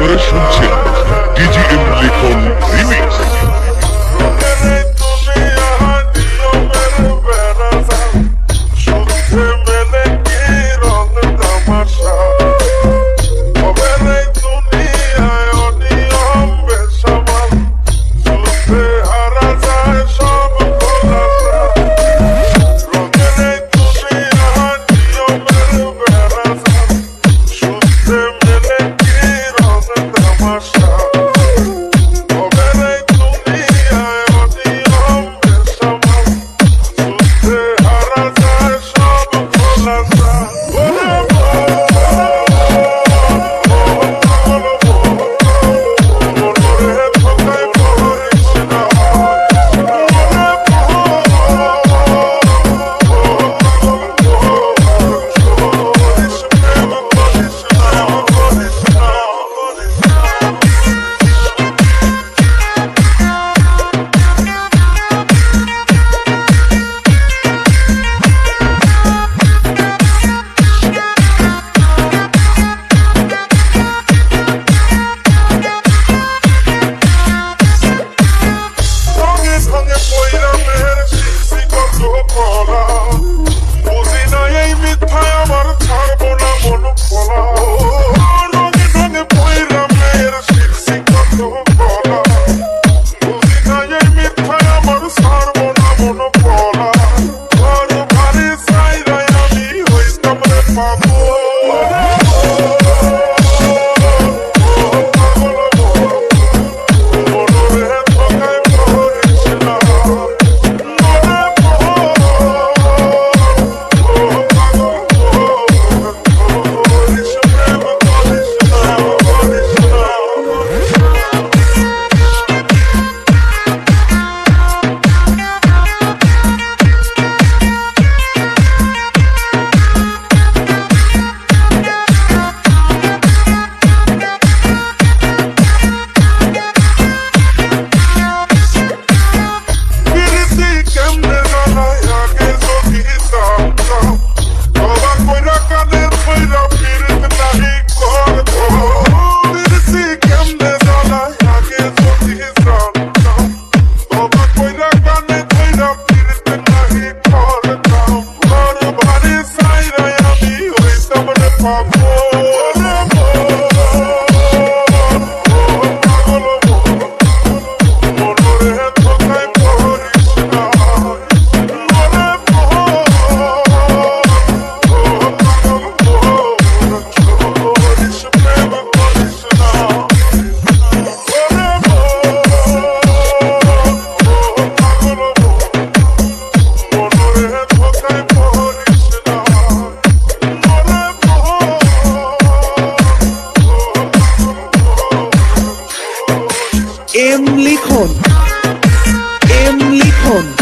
Agora junte world. M লিখুন। M লিখুন।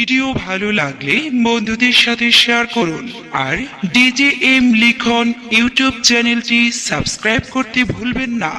Video ভালো লাগলে বন্ধুদের সাথে শেয়ার করুন। আর ডিজে এম লিখন ইউটিউব চ্যানেলটি সাবস্ক্রাইব করতে ভুলবেন না।